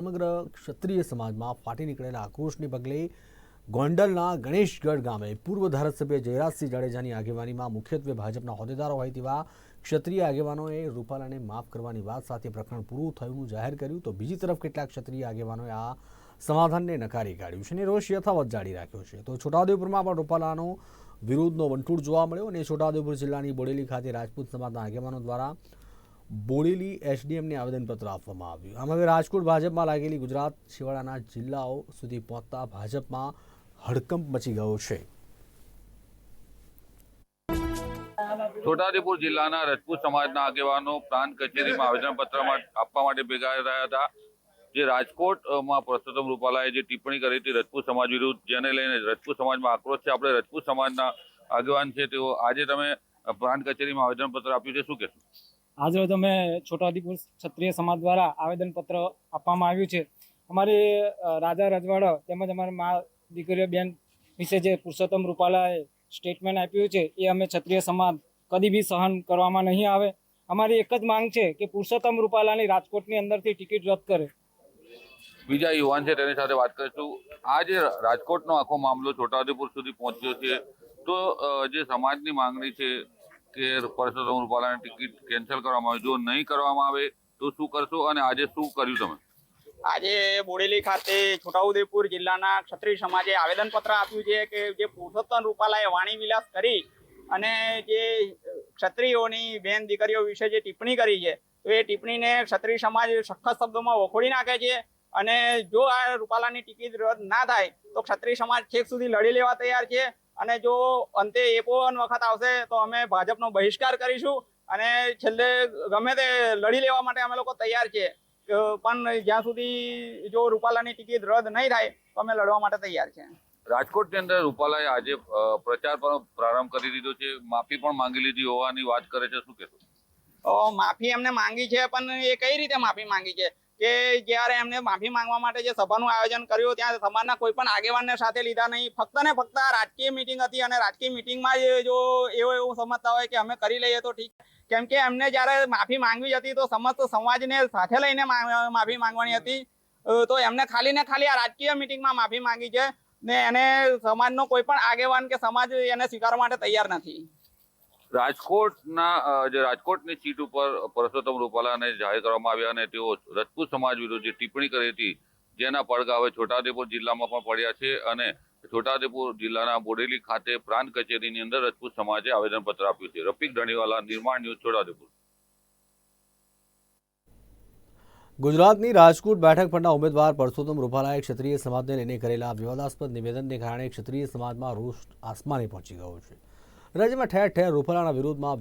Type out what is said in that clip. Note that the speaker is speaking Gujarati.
સમગ્ર ક્ષત્રિય સમાજમાં ફાટી નીકળેલા આક્રોશને પગલે ગોંડલના ગણેશગઢ ગામે પૂર્વ ધારાસભ્ય જયરાજસિંહ જાડેજાની આગેવાનીમાં મુખ્યત્વે ભાજપના હોદ્દેદારો હોય તેવા ક્ષત્રિય આગેવાનોએ રૂપાલાને માફ કરવાની વાત સાથે પ્રકરણ પૂરું થયું જાહેર કર્યું તો બીજી તરફ કેટલાક ક્ષત્રિય આગેવાનોએ આ સમાધાનને નકારી કાઢ્યું છે અને રોષ યથાવત જાળી રાખ્યો છે. તો છોટાઉદેપુરમાં પણ રૂપાલાનો વિરોધનો વંટૂળ જોવા મળ્યો અને છોટાઉદેપુર જિલ્લાની બોડેલી ખાતે રાજપૂત સમાજના આગેવાનો દ્વારા બોડેલી એસડીએમને આવેદનપત્ર આપવામાં આવ્યું. આમ હવે રાજકોટ ભાજપમાં લાગેલી ગુજરાત છેવાડાના જિલ્લાઓ સુધી પહોંચતા ભાજપમાં હડકંપ મચી ગયો છે. છોટાઉદેપુર જિલ્લાના રજપૂત સમાજના આગેવાનો પ્રાંત કચેરીમાં આવેદનપત્ર આપવા માટે ભેગા રહ્યા હતા. જે રાજકોટમાં પરસોત્તમ રૂપાલાએ જે ટિપ્પણી કરી હતી રજપૂત સમાજ વિરુદ્ધ, જેને લઈને રજપૂત સમાજમાં આક્રોશ છે. આપણે રજપૂત સમાજના આગેવાન છે. તેઓ આજે તમે પ્રાંત કચેરીમાં આવેદનપત્ર આપ્યું છે. શું કહેશો? આજરોજ અમે છોટાઉદેપુર ક્ષત્રિય સમાજ દ્વારા આવેદનપત્ર આપવામાં આવ્યું છે. અમારી રાજા રજવાડા તેમજ અમારી મા દીકરીઓ બેન વિશે જે પુરુષોત્તમ રૂપાલાએ સ્ટેટમેન્ટ આપ્યું છે, એ અમે ક્ષત્રિય સમાજ કદી બી સહન કરવામાં નહીં આવે. અમારી એક જ માંગ છે કે પુરુષોત્તમ રૂપાલાની રાજકોટની અંદરથી ટિકિટ રદ કરે. બીજા યુવાન છે, તેની સાથે વાત કરીશું. આ જે રાજકોટનો આખો મામલો છોટાઉદેપુર સુધી પહોંચ્યો છે, તો જે સમાજની માંગણી છે કે પરસોત્તમ રૂપાલાની ટિકિટ કેન્સલ કરવામાં આવે. જો નહીં કરવામાં આવે, તો શું કરશો અને આજે શું કર્યું તમે? આજે બોડેલી ખાતે છોટાઉદેપુર જિલ્લાના ક્ષત્રિય સમાજે આવેદનપત્ર આપ્યું છે કે જે પુરુષોત્તમ રૂપાલાએ વાણી વિલાસ કરી અને જે ક્ષત્રિયોની બેન દીકરીઓ વિશે જે ટિપ્પણી કરી છે, તો એ ટિપ્પણીને ક્ષત્રિય સમાજ સખત શબ્દોમાં વખોડી નાખે છે અને જો આ રૂપાલાની ટિકિટ રદ ના થાય, તો ક્ષત્રિય સમાજ છેક સુધી લડી લેવા તૈયાર છે. અને જો અંતે એ પણ વખત આવશે તો અમે ભાજપનો બહિષ્કાર કરીશું અને છેલ્લે ગમે તે લડી લેવા માટે અમે લોકો તૈયાર છીએ. પણ જ્યાં સુધી જો રૂપાલાની ટિકિટ રદ નહીં થાય તો અમે લડવા માટે તૈયાર છે રાજકોટની અંદર રૂપાલાએ આજે પ્રચાર પણ પ્રારંભ કરી દીધો છે. માફી પણ માંગી લીધી હોવાની વાત કરે છે. શું કહેશો? માફી એમને માંગી છે પણ એ કઈ રીતે માફી માંગી છે? કે જ્યારે એમને માફી માંગવા માટે જે સભાનું આયોજન કર્યું ત્યાં સમાજના કોઈ પણ આગેવાનને સાથે લીધા નહીં. ફક્ત ને ફક્ત રાજકીય મિટિંગ હતી અને રાજકીય મિટિંગમાં જો એવો એવું સમજતા હોય કે અમે કરી લઈએ તો ઠીક. કેમ કે એમને જ્યારે માફી માંગવી હતી તો સમસ્ત સમાજને સાથે લઈને માફી માંગવાની હતી. તો એમને ખાલી ને ખાલી આ રાજકીય મિટિંગમાં માફી માંગી છે ને એને સમાજનો કોઈ પણ આગેવાન કે સમાજ એને સ્વીકારવા માટે તૈયાર નથી. રાજકોટના જે રાજકોટની સીટ ઉપર પરસોત્તમ રૂપાલાને જાહેર કરવામાં આવ્યા અને તેઓ રજપૂત સમાજ વિરુદ્ધ જે ટિપ્પણી કરી હતી, જેના પડઘા હવે છોટાઉદેપુર જિલ્લામાં પણ પડ્યા છે અને છોટાઉદેપુર જિલ્લાના બોડેલી ખાતે પ્રાંત કચેરીની અંદર રાજપૂત સમાજે આવેદનપત્ર આપ્યું છે. રફીક ધણીવાલા, નિર્માણ ન્યૂઝ, છોટાઉદેપુર. ગુજરાતની રાજકોટ બેઠક પરના ઉમેદવાર પરસોત્તમ રૂપાલાએ ક્ષત્રિય સમાજને લઈને કરેલા વિવાદાસ્પદ નિવેદનને કારણે ક્ષત્રિય સમાજમાં રોષ આસમાને પહોંચી ગયો છે. રાજ્યમાં ઠેર ઠેર રૂપાલાના વિરોધમાં